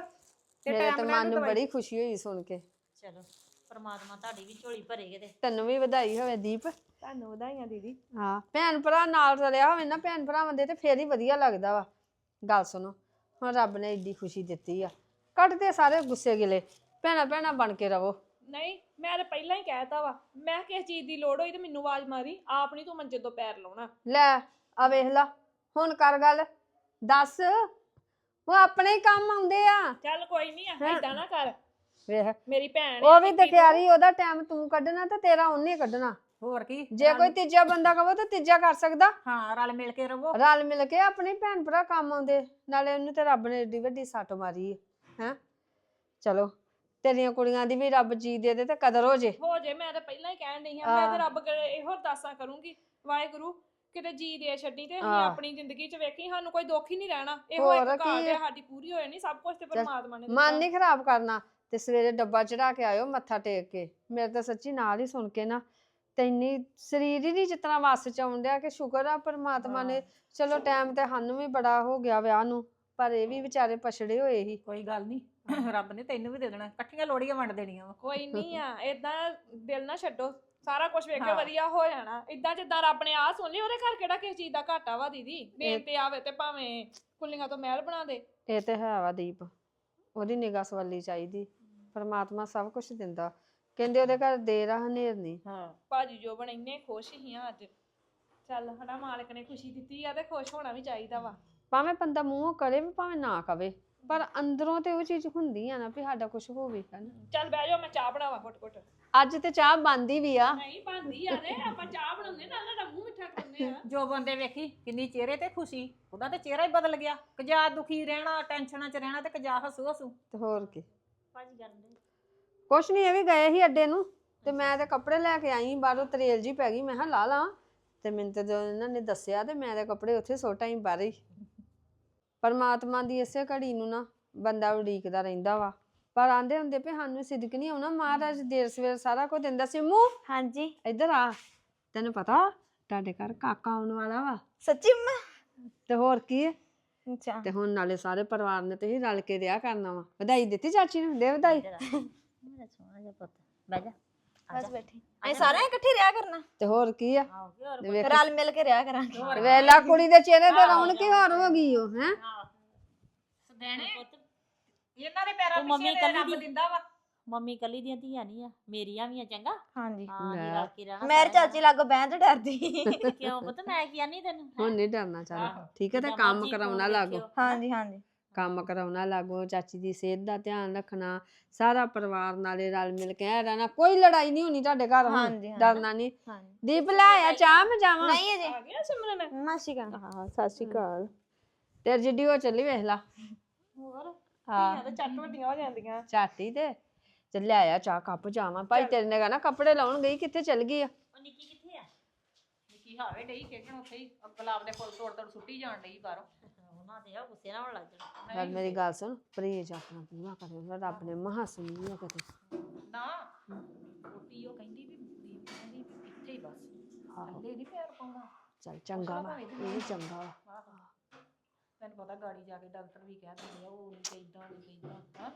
ਤੇ
ਮੇਰੇ
ਟਾਈਮ
ਤੇ
ਨਾਲ
ਮਨ ਨੂੰ ਬੜੀ ਖੁਸ਼ੀ ਹੋਈ ਸੁਣ ਕੇ।
ਚਲੋ ਪਰਮਾਤਮਾ ਤੁਹਾਡੀ ਵੀ ਝੋਲੀ ਭਰੇਗੇ ਤੇ।
ਤੈਨੂੰ ਵੀ ਵਧਾਈ ਹੋਵੇ ਦੀਪ।
ਤੁਹਾਨੂੰ ਵਧਾਈਆਂ ਦੀਦੀ।
ਹਾਂ ਭੈਣ ਭਰਾ ਨਾਲ ਰਲਿਆ ਹੋਵੇ ਨਾ ਭੈਣ ਭਰਾਵਾਂ ਦੇ ਤੇ ਫੇਰ ਹੀ ਵਧੀਆ ਲੱਗਦਾ ਵਾ। ਗੱਲ ਸੁਣੋ ਹੁਣ ਰੱਬ ਨੇ ਏਡੀ ਖੁਸ਼ੀ ਦਿੱਤੀ ਆ। ਕੱਢ ਦੇ ਸਾਰੇ ਗੁੱਸੇ ਗਿਲੇ। ਭੈਣਾ ਭੈਣਾ ਬਣ ਕੇ ਰਵੋ।
ਨਹੀਂ ਮੈਂ ਤਾਂ ਪਹਿਲਾਂ ਹੀ ਕਹਿਤਾ ਵਾ ਮੈਂ ਕਿਸ ਚੀਜ਼ ਦੀ ਲੋੜ ਹੋਈ ਤੇ ਮੈਨੂੰ ਆਵਾਜ਼ ਮਾਰੀ ਆਪ ਨਹੀਂ ਤੂੰ ਮੰਜੇ ਤੋਂ ਪੈਰ ਲਾਉਣਾ।
ਲੈ ਆ ਵੇਖ ਲਾ ਹੁਣ ਕਰ ਗੱਲ ਦੱਸ ਉਹ ਆਪਣੇ ਹੀ ਕੰਮ ਆਉਂਦੇ ਆ।
ਚੱਲ ਕੋਈ ਨਹੀਂ
ਹੈਂ?
ਐਦਾਂ ਨਾ ਕਰ
ਵੇਖ
ਮੇਰੀ ਭੈਣ
ਉਹ ਵੀ
ਨਿੱਕੀ
ਦਿਖਿਆਰੀ ਉਹਦਾ ਟਾਈਮ ਤੂੰ ਕੱਢਣਾ ਤੇ ਤੇਰਾ ਉਹਨੇ ਕੱਢਣਾ।
ਹੋਰ ਕੀ
ਜੇ ਕੋਈ ਤੀਜਾ ਬੰਦਾ ਕਹੋ ਤਾਂ ਤੀਜਾ ਕਰ ਸਕਦਾ।
ਹਾਂ ਰਲ ਮਿਲ ਕੇ ਰਵੋ।
ਰਲ ਮਿਲ ਕੇ ਆਪਣੇ ਭੈਣ ਭਰਾ ਕੰਮ ਆਉਂਦੇ ਨਾਲੇ ਉਹਨੂੰ ਤੇ ਰੱਬ ਨੇ ਏਡੀ ਵੱਡੀ ਸੱਟ ਮਾਰੀ ਹੈ ਹੈ? ਚਲੋ। ਤੇਰੀਆਂ ਕੁੜੀਆਂ ਦੀ ਵੀ ਰੱਬ ਜੀ ਦੇ ਦੇ ਤੇ ਕਦਰ ਹੋ ਜੇ
ਹੋ ਜੇ ਮੈਂ ਤਾਂ ਪਹਿਲਾਂ ਹੀ ਕਹਿਣ ਡਈ ਹਾਂ ਮੈਂ। ਤਾਂ ਰੱਬ ਕੋਲ ਇਹੋ ਅਰਦਾਸਾਂ ਕਰੂੰਗੀ ਵਾਹਿਗੁਰੂ ਕਿਤੇ ਜੀ ਦੇ ਛੱਡੀ ਤੇ ਅਸੀਂ। ਆਪਣੀ ਜ਼ਿੰਦਗੀ 'ਚ ਵੇਖੀ ਸਾਨੂੰ ਕੋਈ ਦੁੱਖ ਹੀ ਨਹੀਂ ਰਹਿਣਾ ਇਹੋ
ਹੋਰ
ਇੱਕ ਘਾਟ
ਕੀ
ਹੈ
ਹੈ?
ਸਾਡੀ ਪੂਰੀ ਹੋਏ ਨਹੀਂ ਸਭ ਕੁਝ ਤੇ ਪਰਮਾਤਮਾ ਨੇ
ਮਨ
ਦਿੱਤਾ।
ਨਹੀਂ ਖਰਾਬ ਕਰਨਾ ਤੇ ਸਵੇਰੇ ਡੱਬਾ ਚੜਾ ਕੇ ਆਇਓ ਮੱਥਾ ਟੇਕ ਕੇ ਮੇਰੇ ਤਾਂ ਸੱਚੀ ਨਾਲ ਹੀ ਸੁਣ ਕੇ ਨਾ ਤੈਨੀ ਸਰੀਰ ਹੀ ਨਹੀਂ ਜਿਤਨਾ ਵਸ ਚ ਆਉਣ ਡਿਆ ਕਿ ਸ਼ੁਕਰ ਆ ਪਰਮਾਤਮਾ ਨੇ ਚਲੋ ਟਾਈਮ ਤੇ ਸਾਨੂੰ ਵੀ ਬੜਾ ਹੋ ਗਿਆ ਵਿਆਹ ਨੂੰ ਪਰ ਇਹ ਵੀ ਵਿਚਾਰੇ ਪਛੜੇ ਹੋਏ ਸੀ
ਕੋਈ ਗੱਲ ਨਹੀਂ ਰੱਬ ਨੇ ਤੈਨੂੰ ਵੀ ਦੇ ਦੇਣਾ ਇਕੱਠੀਆਂ ਲੋੜੀਆਂ ਵੰਡ ਦੇਣੀਆਂ ਵਾ।
ਕੋਈ ਨਹੀਂ ਆ ਇਦਾਂ ਦਿਲ ਨਾ ਛੱਡੋ ਸਾਰਾ ਕੁਝ ਵੇਖ ਕੇ। ਵਧੀਆ ਹੋ ਜਾਣਾ। ਇਦਾਂ ਜਿੱਦਾਂ ਰੱਬ ਨੇ ਆ ਸੁਣ ਲਈ ਉਹਦੇ ਘਰ ਕਿਹੜਾ ਕਿਸੇ ਚੀਜ਼ ਦਾ ਘਾਟਾ ਵਾ ਦੀਦੀ? ਦੇਣ ਤੇ ਆਵੇ ਤੇ ਭਾਵੇਂ ਕੁੱਲੀਆਂ ਤੋਂ ਮਹਿਲ ਬਣਾ ਦੇ।
ਇਹ ਤੇ ਹੈ ਵਾ ਦੀਪ ਉਹਦੀ ਨਿਗਾਹ ਸਵੱਲੀ ਚਾਹੀਦੀ ਪਰਮਾਤਮਾ ਸਭ ਕੁਝ ਦਿੰਦਾ। ਕਹਿੰਦੇ ਉਹਦੇ ਘਰ ਦੇਰ ਆ ਹਨੇਰ ਨਹੀਂ
ਹਾਂ।
ਭਾਜੀ ਜੋ ਬਣ ਇੰਨੇ ਖੁਸ਼ ਹੀ ਆ ਅੱਜ। ਚੱਲ ਹਨਾ ਮਾਲਕ ਨੇ ਖੁਸ਼ੀ ਦਿੱਤੀ ਆ ਤੇ ਖੁਸ਼ ਹੋਣਾ ਵੀ ਚਾਹੀਦਾ ਵਾ।
ਭਾਵੇਂ ਬੰਦਾ ਮੂੰਹੋਂ ਕਰੇ ਵੀ ਭਾਵੇਂ ਨਾ ਕਵੇ। ਪਰ ਅੰਦਰੋਂ ਤੇ ਉਹ ਚੀਜ਼ ਹੁੰਦੀ ਆ ਨਾ ਵੀ ਸਾਡਾ ਕੁਝ ਹੋਵੇ ਹਨਾ।
ਚੱਲ ਬਹਿ ਜਾਓ ਮੈਂ ਚਾਹ ਬਣਾਵਾਂ ਘੁੱਟ ਘੁੱਟ
ਅੱਜ ਤੇ ਚਾਹ ਬੰਦੀ ਵੀ ਆ।
ਨਹੀਂ ਬੰਦੀ ਆ ਨੇ ਆਪਾਂ ਚਾਹ ਬਣਾਉਂਦੇ ਨਾਲ ਤੁਹਾਡਾ ਮੂੰਹ ਮਿੱਠਾ ਕਰਨੇ ਆ
ਜੋ ਬੰਦੇ ਵੇਖੀ ਕਿੰਨੀ ਚਿਹਰੇ ਤੇ ਖੁਸ਼ੀ ਉਹਦਾ ਤੇ ਚਿਹਰਾ ਹੀ ਬਦਲ ਗਿਆ। ਕਜਾ ਦੁਖੀ ਰਹਿਣਾ ਟੈਨਸ਼ਨਾਂ 'ਚ ਰਹਿਣਾ ਤੇ ਕਜਾ ਹੱਸੂ ਹੱਸੂ।
ਤੇ ਹੋਰ ਕੀ।
ਭਾਜੀ ਕਰਨ ਦੇ।
ਕੁਛ ਨਹੀਂ ਇਹ ਵੀ ਗਏ ਸੀ ਅੱਡੇ ਨੂੰ ਤੇ ਮੈਂ ਤੇ ਕੱਪੜੇ ਲੈ ਕੇ ਆਈ ਬਾਹਰੋਂ ਤਰੇਲ ਜੀ ਪੈ ਗਈ ਮੈਂ ਕਿਹਾ ਲਾ ਲਾਂ। ਤੇ ਮੈਨੂੰ ਤੇ ਜਦੋਂ ਇਹਨਾਂ ਨੇ ਦੱਸਿਆ ਤੇ ਮੈਂ ਤੇ ਕੱਪੜੇ ਉੱਥੇ ਸੁੱਟ ਆਈ ਬਾਹਰ ਹੀ। ਪਰਮਾਤਮਾ ਦੀ ਇਸੇ ਘੜੀ ਨੂੰ ਨਾ ਬੰਦਾ ਉਡੀਕਦਾ ਰਹਿੰਦਾ ਵਾ। ਪਰ ਆਂਦੇ ਹੁੰਦੇ ਵੀ ਸਾਨੂੰ ਸਿਦਕ ਨਹੀਂ ਆਉਣਾ ਮਹਾਰਾਜ ਦੇਰ ਸਵੇਰ ਸਾਰਾ ਕੁਝ ਦਿੰਦਾ ਸੀ। ਮੂੰਹ
ਹਾਂਜੀ।
ਇੱਧਰ ਆ। ਤੈਨੂੰ ਪਤਾ ਤੁਹਾਡੇ ਘਰ ਕਾਕਾ ਆਉਣ ਵਾਲਾ ਵਾ।
ਸੱਚੀ ਅੰਮਾ
ਤੇ ਹੋਰ ਕੀ ਹੈ
ਅੱਛਾ।
ਤੇ ਹੁਣ ਨਾਲੇ ਸਾਰੇ ਪਰਿਵਾਰ ਨੇ ਤੁਸੀਂ ਰਲ ਕੇ ਰਿਹਾ ਕਰਨਾ ਵਾ। ਵਧਾਈ ਦਿੱਤੀ ਚਾਚੀ ਨੂੰ ਦੇ ਵਧਾਈ।
ਮੇਰਾ ਸੋਹਣਾ ਜਿਹਾ ਪੁੱਤ ਬਹਿ ਜਾ।
ਬਸ ਬੈਠੇ। ਅਸੀਂ ਸਾਰਿਆਂ ਇਕੱਠੇ ਰਿਹਾ ਕਰਨਾ।
ਤੇ ਹੋਰ ਕੀ ਆ?
ਆਹੋ ਕੀ ਹੋਰ
ਤੇ ਵੇਖ
ਰਲ ਮਿਲ ਕੇ ਰਿਹਾ ਕਰਾਂਗੇ।
ਵੇਲਾ ਕੁੜੀ ਦੇ ਚਿਹਰੇ ਤੇ ਰੌਣਕ ਹੀ ਹੋਰ ਹੋ ਗਈ ਉਹ ਹੈ?
ਸਦੈਣੇ?
ਪੁੱਤ।
ਇਹਨਾਂ ਦੇ ਪੈਰਾਂ
ਉਹ ਮੰਮੀ
ਪਿੱਛੇ ਤੇ
ਕੱਲੀ
ਰੱਬ
ਦੀ-
ਦਿੰਦਾ ਵਾ।
ਮੰਮੀ ਕੱਲੀ ਦੀਆਂ ਧੀਆਂ ਨਹੀਂ ਆ ਮੇਰੀਆਂ ਵੀ ਆ ਚੰਗਾ?
ਹਾਂਜੀ।
ਹਾਂ
ਲੈ।
ਇਹ ਰਲ ਕੇ ਰਹਿਣਾ
ਮੇਰੇ
ਸਾਰਿਆਂ
ਚਾਚੀ ਲਾਗੋ ਬਹਿਣ ਤੋਂ ਡਰਦੀ।
ਨਾਲ। ਕਿਉਂ ਪੁੱਤ? ਮੈਂ ਕੀ ਨਹੀਂ ਤੈਨੂੰ? ਹੈਂ?
ਹੁਣ ਨਹੀਂ ਡਰਨਾ ਚੱਲ।
ਆਹੋ।
ਠੀਕ ਹੈ ਤੇ
ਜਿੱਦਾਂ
ਕੰਮ
ਮਰਜ਼ੀ
ਕਰਾਉਣਾ
ਫੋਨ
ਲਾਗੋ।
ਦੇਖਿਓ,
ਹਾਂਜੀ ਹਾਂਜੀ।
ਕੰਮ ਕਰਾਉਣਾ ਲਾਗੋ ਚਾਚੀ ਦੀ ਸਿਹਤ ਦਾ ਧਿਆਨ ਰੱਖਣਾ ਸਾਰਾ ਪਰਿਵਾਰ ਨਾਲੇ ਰਲ ਮਿਲ ਕੇ ਐ ਰਹਿਣਾ। ਕੋਈ ਲੜਾਈ ਨਹੀਂ ਹੋਣੀ ਤੁਹਾਡੇ ਘਰ ਹੁਣ
ਹਾਂਜੀ, ਹਾਂਜੀ।
ਡਰਨਾ ਨਹੀਂ।
ਹਾਂਜੀ।
ਦੀਪ ਲੈ ਆ ਚਾਹ ਮੈਂ ਜਾਵਾਂ।
ਨਹੀਂ ਅਜੇ।
ਆ ਗਿਆ ਸਿਮਰਨ?
ਮਾਸੀ ਕਾ
ਹਾਂ ਸਤਿ ਸ਼੍ਰੀ ਅਕਾਲ। ਤੇਰੀ ਜਿੱਡੀ ਹੋ ਚੱਲੀ ਵੇਖ ਲਾ।
ਹੋਰ?
ਹਾਂ।
ਤੇ ਚੱਟ ਵੱਡੀਆਂ ਹੋ ਜਾਂਦੀਆਂ।
ਚਾਟੀ ਤੇ। ਚੱਲ ਲੈ ਆ ਚਾਹ ਕੱਪ ਜਾਵਾਂ। ਭਾਈ ਤੇਰੇ ਨੇ ਕਹਣਾ ਕੱਪੜੇ ਲਾਉਣ ਗਈ ਕਿੱਥੇ ਚੱਲ ਗਈ ਆ?
ਉਹ ਨਿੱਕੀ ਕਿੱਥੇ ਆ?
ਨਿੱਕੀ ਹਾਵੇ ਡਈ ਖੇਡਣ ਉੱਥੇ ਹੀ। ਗੁਲਾਬ ਦੇ ਫੁੱਲ ਤੋੜ ਤੋੜ ਸੁੱਟੀ ਜਾਣ ਡਈ ਬਾਹਰੋਂ।
ਉਹਨਾਂ ਦੇ ਆ ਗੁੱਸੇ ਨਾਲ ਹੋਣ ਲੱਗ ਜਾਣਾ।
ਚੱਲ ਮੇਰੀ ਗੱਲ ਸੁਣ ਪਰਹੇਜ ਆਪਣਾ ਪੂਰਾ ਕਰਿਓ। ਰੱਬ ਨੇ ਮਹਾ ਸੁਣੀ ਆ ਕਿਤੇ।
ਨਾ ਰੋਟੀ ਉਹ ਕਹਿੰਦੀ ਵੀ ਦੀਪ ਕਹਿੰਦੀ ਵੀ ਇੱਥੇ ਹੀ ਬਸ।
ਆਹੋ।
ਥੱਲੇ ਨਹੀਂ ਪੈਰ ਪਾਉਣਾ
ਚੱਲ ਚੰਗਾ ਵਾ ਇਹ ਚੰਗਾ ਵਾ।
ਆਹੋ। ਤੈਨੂੰ ਪਤਾ ਗਾੜੀ ਜਾ ਕੇ ਡਾਕਟਰ ਵੀ ਕਹਿ ਦਿੰਦੇ ਆ ਉਹ ਨਹੀਂ ਕਹਿੰਦਾ ਨਹੀਂ ਕਹਿੰਦਾ ਹਾਂ?